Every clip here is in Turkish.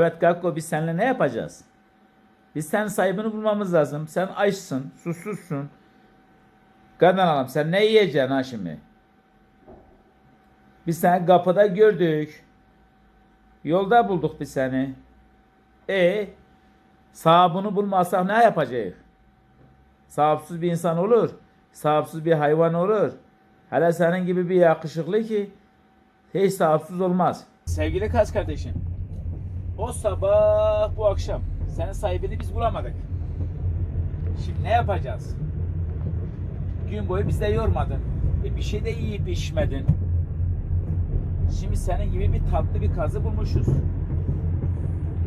Evet Gakko biz seninle ne yapacağız? Biz senin sahibini bulmamız lazım. Sen açsın, susuzsun. Kadın hanım sen ne yiyeceksin ha şimdi? Biz seni kapıda gördük. Yolda bulduk biz seni. E sahibini bulmazsak ne yapacağız? Sahipsiz bir insan olur. Sahipsiz bir hayvan olur. Hele senin gibi bir yakışıklı ki hiç sahipsiz olmaz. Sevgili kız kardeşim. O sabah bu akşam senin sahibini biz bulamadık. Şimdi ne yapacağız? Gün boyu bizi de yormadın. E bir şey de yiyip içmedin. Şimdi senin gibi bir tatlı bir kazı bulmuşuz.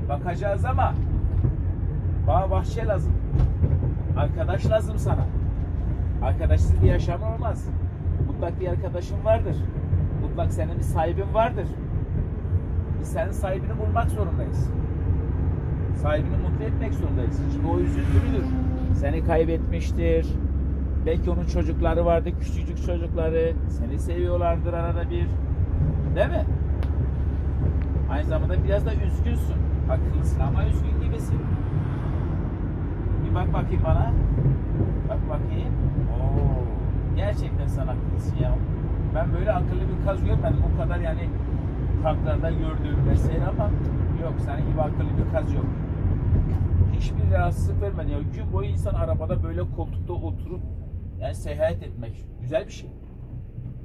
Bakacağız ama bağ bahçe lazım. Arkadaş lazım sana. Arkadaşsız bir yaşam olmaz. Mutlak bir arkadaşın vardır. Mutlak senin bir sahibin vardır. Biz senin sahibini bulmak zorundayız. Sahibini mutlu etmek zorundayız. Şimdi o üzüntülüdür. Seni kaybetmiştir. Belki onun çocukları vardı, küçücük çocukları. Seni seviyorlardır arada bir. Değil mi? Aynı zamanda biraz da üzgünsün. Akıllısın ama üzgün gibisin. Bir bak bakayım bana. Bak bakayım. Oo, gerçekten sen akıllısın ya. Ben böyle akıllı bir kaz görmedim. O kadar yani parklarda gördüğüm vesaire ama yok senin gibi akıllı bir kaz yok. Hiçbir rahatsızlık vermedi. Ya. Gün boyu insan arabada böyle koltukta oturup yani seyahat etmek güzel bir şey.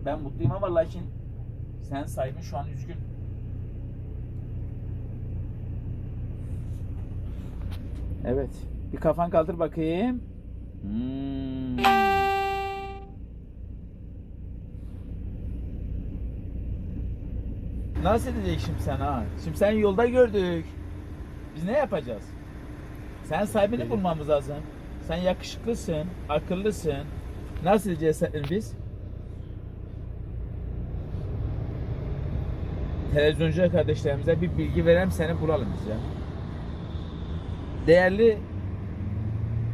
Ben mutluyum ama lakin sen sahibin şu an üzgün. Evet. Bir kafan kaldır bakayım. Hmm. Nasıl edecek şimdi sen ha? Şimdi sen yolda gördük. Biz ne yapacağız? Sen sahibini bulmamız lazım. Sen yakışıklısın, akıllısın. Nasıl edeceğiz biz? Televizyoncu kardeşlerimize bir bilgi verelim seni bulalım biz ya. Değerli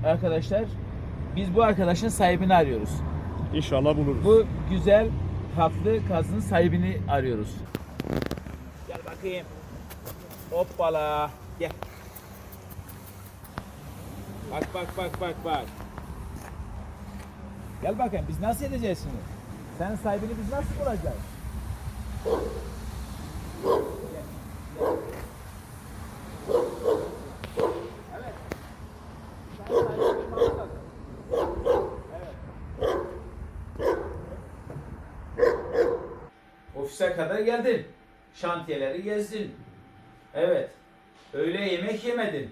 arkadaşlar, biz bu arkadaşın sahibini arıyoruz. İnşallah buluruz. Bu güzel tatlı kazın sahibini arıyoruz. Gel bakayım. Hoppala. Gel. Bak bak bak bak bak. Gel bakayım biz nasıl edeceğiz şimdi? Senin sahibini biz nasıl bulacağız? Evet. Senin sahibini bulmamız lazım. Ofise kadar geldin. Şantiyeleri gezdin. Evet. Öğle yemek yemedin.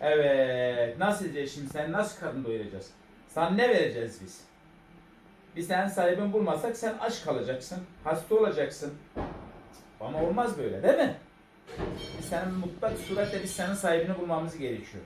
Evet. Nasıl edeceğiz şimdi? Sen nasıl karın doyuracağız? Sana ne vereceğiz biz? Biz senin sahibini bulmasak sen aç kalacaksın. Hasta olacaksın. Ama olmaz böyle değil mi? Biz senin mutlak suretle biz senin sahibini bulmamız gerekiyor.